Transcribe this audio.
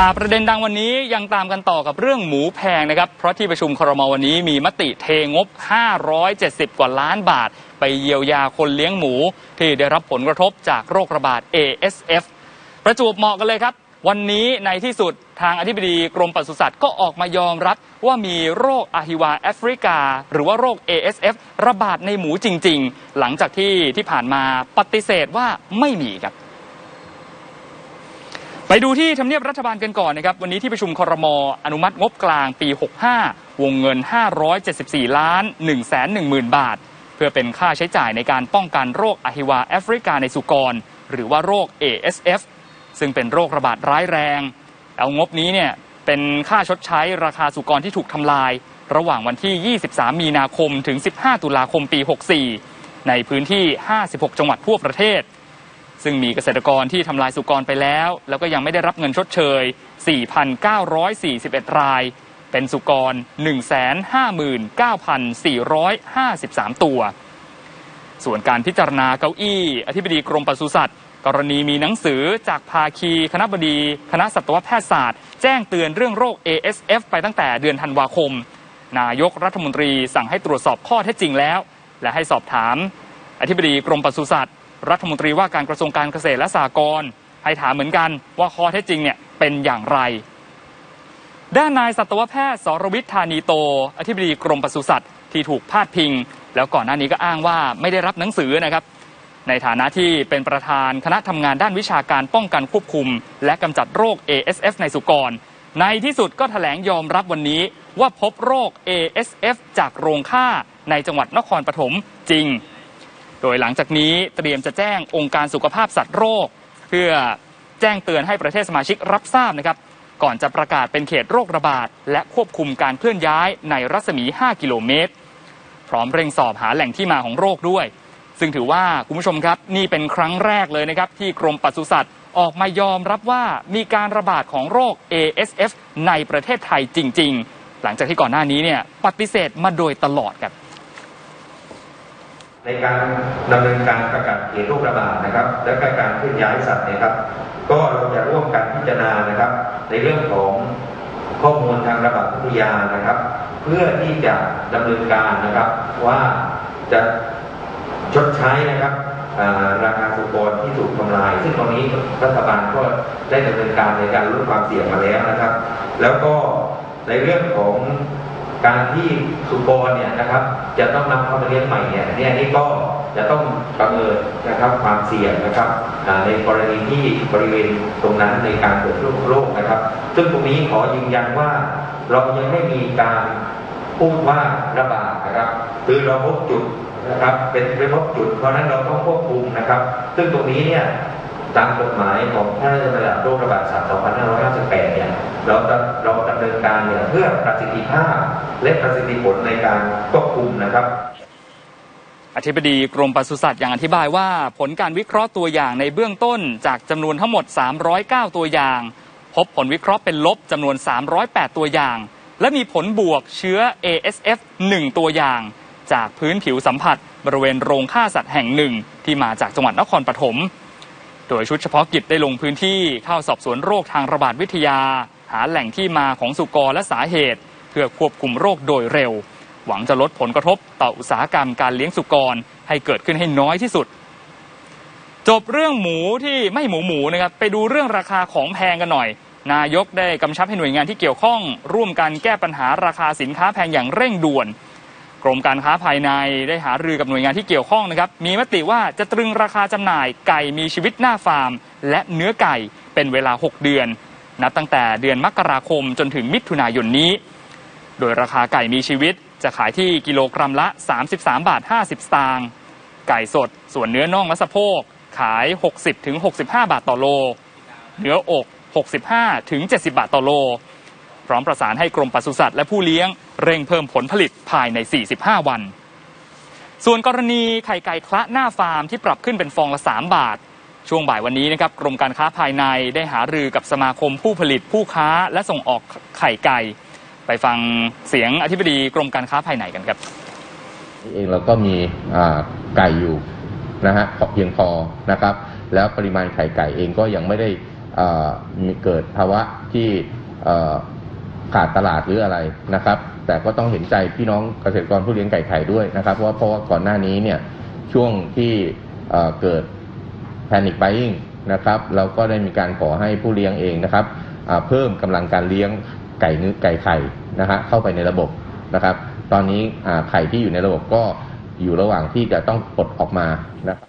พาประเด็นดังวันนี้ยังตามกันต่อกับเรื่องหมูแพงนะครับ เพราะที่ประชุมครมวันนี้มีมติเทงบ 570 กว่าล้านบาท ไปเยียวยาคนเลี้ยงหมู ที่ได้รับผลกระทบจากโรคระบาด ASF ประจวบเหมาะกันเลยครับ วันนี้ในที่สุดทางอธิบดีกรมปศุสัตว์ก็ออกมายอมรับว่ามีโรคอะฮิวาแอฟริกา หรือว่าโรค ASF ระบาดในหมูจริง ๆ หลังจากที่ที่ผ่านมาปฏิเสธว่าไม่มีครับ ไปดูที่ทำเนียบรัฐบาลกันก่อนนะครับ วันนี้ที่ประชุมคอรมอนุมัติงบกลางปี 65 วงเงิน 574 ล้าน 1 1 0 0 0 0 บาท เพื่อเป็นค่าใช้จ่ายในการป้องกันโรคอะฮิวาแอฟริกาในสุกร หรือว่าโรค ASF ซึ่งเป็นโรคระบาดร้ายแรง เอางบนี้เนี่ยเป็นค่าชดใช้ราคาสุกรที่ถูกทำลาย ระหว่างวันที่ 23 มีนาคมถึง 15 ตุลาคมปี 64 ในพื้นที่ 56 จังหวัดทั่วประเทศ ซึ่งมีเกษตรกรที่ทำลายสุกรไปแล้ว แล้วก็ยังไม่ได้รับเงินชดเชย 4,941 ราย เป็นสุกร 159,453 ตัว ส่วนการพิจารณาเก้าอี้ อธิบดีกรมปศุสัตว์กรณีมีหนังสือจากภาคีคณะบดี คณะสัตวแพทยศาสตร์ แจ้งเตือนเรื่องโรค ASF ไปตั้งแต่เดือนธันวาคม นายกรัฐมนตรีสั่งให้ตรวจสอบข้อเท็จจริงแล้ว และให้สอบถาม อธิบดีกรมปศุสัตว์ รัฐมนตรีว่าการกระทรวงการเกษตรและสหกรณ์ให้ถามเหมือนกันว่าข้อเท็จจริงเนี่ยเป็นอย่างไร ด้านนายสัตวแพทย์สรวิทย์ธานีโต อธิบดีกรมปศุสัตว์ที่ถูกพาดพิง แล้วก่อนหน้านี้ก็อ้างว่าไม่ได้รับหนังสือนะครับ ในฐานะที่เป็นประธานคณะทำงานด้านวิชาการป้องกันควบคุม และกำจัดโรค ASF ในสุกร ในที่สุดก็ถแถลงยอมรับวันนี้ว่าพบโรค ASF จากโรงฆ่าในจังหวัดนครปฐมจริง โดยหลังจากนี้เตรียมจะแจ้งองค์การสุขภาพสัตว์โรค เพื่อแจ้งเตือนให้ประเทศสมาชิกรับทราบนะครับ ก่อนจะประกาศเป็นเขตโรคระบาด และควบคุมการเคลื่อนย้ายในรัศมี 5 กิโลเมตร พร้อมเร่งสอบหาแหล่งที่มาของโรคด้วย ซึ่งถือว่าคุณผู้ชมครับ นี่เป็นครั้งแรกเลยนะครับ ที่กรมปศุสัตว์ออกมายอมรับว่ามีการระบาดของโรค ASF ในประเทศไทยจริง ๆ หลังจากที่ก่อนหน้านี้เนี่ยปฏิเสธมาโดยตลอดครับ ในการดำเนินการประกาศเขตโรคระบาดนะครับ และก็การเคลื่อนย้ายสัตว์นะครับ ก็เราจะร่วมกันพิจารณานะครับ ในเรื่องของข้อมูลทางระบาดวิทยานะครับ เพื่อที่จะดำเนินการนะครับว่าจะชดใช้นะครับราคาสุกรที่ถูกทำลาย ซึ่งตอนนี้รัฐบาลก็ได้ดำเนินการในการลดความเสี่ยงมาแล้วนะครับ แล้วก็ในเรื่องของ การที่สุกรเนี่ยนะครับ จะต้องนำเข้ามาเลี้ยงใหม่เนี่ยเนี่ยนี่ก็จะต้องประเมินนะครับความเสี่ยงนะครับในกรณีที่บริเวณตรงนั้นในการเกิดโรคโรคนะครับ ซึ่งตรงนี้ขอยืนยันว่าเรายังไม่มีการพูดว่าระบาดนะครับคือเราพบจุดนะครับ เป็นไปพบจุด เพราะนั้นเราต้องควบคุมนะครับ ซึ่งตรงนี้เนี่ยตามกฎหมายของพระราชบัญญัติโรคระบาดสัตว์2 5 5 เราจะเราดำเนินการเนี่ยเพื่อประสิทธิภาพและประสิทธิผลในการควบคุมนะครับอธิบดีกรมปศุสัตว์ยังอธิบายว่า ผลการวิเคราะห์ตัวอย่างในเบื้องต้นจากจำนวนทั้งหมด 309 ตัวอย่าง พบผลวิเคราะห์เป็นลบจำนวน 308 ตัวอย่าง และมีผลบวกเชื้อ ASF 1 ตัวอย่าง จากพื้นผิวสัมผัส บริเวณโรงฆ่าสัตว์แห่งหนึ่ง ที่มาจากจังหวัดนครปฐมโดยชุดเฉพาะกิจได้ลงพื้นที่เข้าสอบสวนโรคทางระบาดวิทยา หาแหล่งที่มาของสุกรและสาเหตุ เพื่อควบคุมโรคโดยเร็ว หวังจะลดผลกระทบต่ออุตสาหกรรมการเลี้ยงสุกรให้เกิดขึ้นให้น้อยที่สุด จบเรื่องหมูที่ไม่หมูหมูนะครับไปดูเรื่องราคาของแพงกันหน่อย นายกได้กำชับให้หน่วยงานที่เกี่ยวข้อง ร่วมกันแก้ปัญหาราคาสินค้าแพงอย่างเร่งด่วนกรมการค้าภายในได้หารือกับหน่วยงานที่เกี่ยวข้องนะครับ มีมติว่าจะตรึงราคาจำหน่ายไก่มีชีวิตหน้าฟาร์ม และเนื้อไก่เป็นเวลา 6 เดือน นับตั้งแต่เดือนมกราคมจนถึงมิถุนายนนี้ โดยราคาไก่มีชีวิตจะขายที่กิโลกรัมละ 33 บาท 50 สตางค์ไก่สดส่วนเนื้อน่องและสะโพก ขาย 60 ถึง 65 บาทต่อโล เนื้ออก 65 ถึง 70 บาทต่อโล พร้อมประสานให้กรมปศุสัตว์และผู้เลี้ยง เร่งเพิ่มผลผลิตภายใน 45 วัน ส่วนกรณีไข่ไก่คละหน้าฟาร์มที่ปรับขึ้นเป็นฟองละ 3 บาท ช่วงบ่ายวันนี้นะครับกรมการค้าภายในได้หารือกับสมาคมผู้ผลิตผู้ค้าและส่งออกไข่ไก่ ไปฟังเสียงอธิบดีกรมการค้าภายในกันครับเองเราก็มีไก่อยู่นะฮะพอเพียงพอนะครับ แล้วปริมาณไข่ไก่เองก็ยังไม่ได้เอ่อมีเกิดภาวะที่ขาดตลาดหรืออะไรนะครับ แต่ก็ต้องเห็นใจพี่น้องเกษตรกรผู้เลี้ยงไก่ไข่ด้วยนะครับเพราะว่าเพราะว่าก่อนหน้านี้เนี่ยช่วงที่เกิด panic buying นะครับเราก็ได้มีการขอให้ผู้เลี้ยงเองนะครับเพิ่มกำลังการเลี้ยงไก่เนื้อไก่ไข่นะฮะเข้าไปในระบบนะครับ ตอนนี้ไข่ที่อยู่ในระบบก็อยู่ระหว่างที่จะต้องปลดออกมานะครับ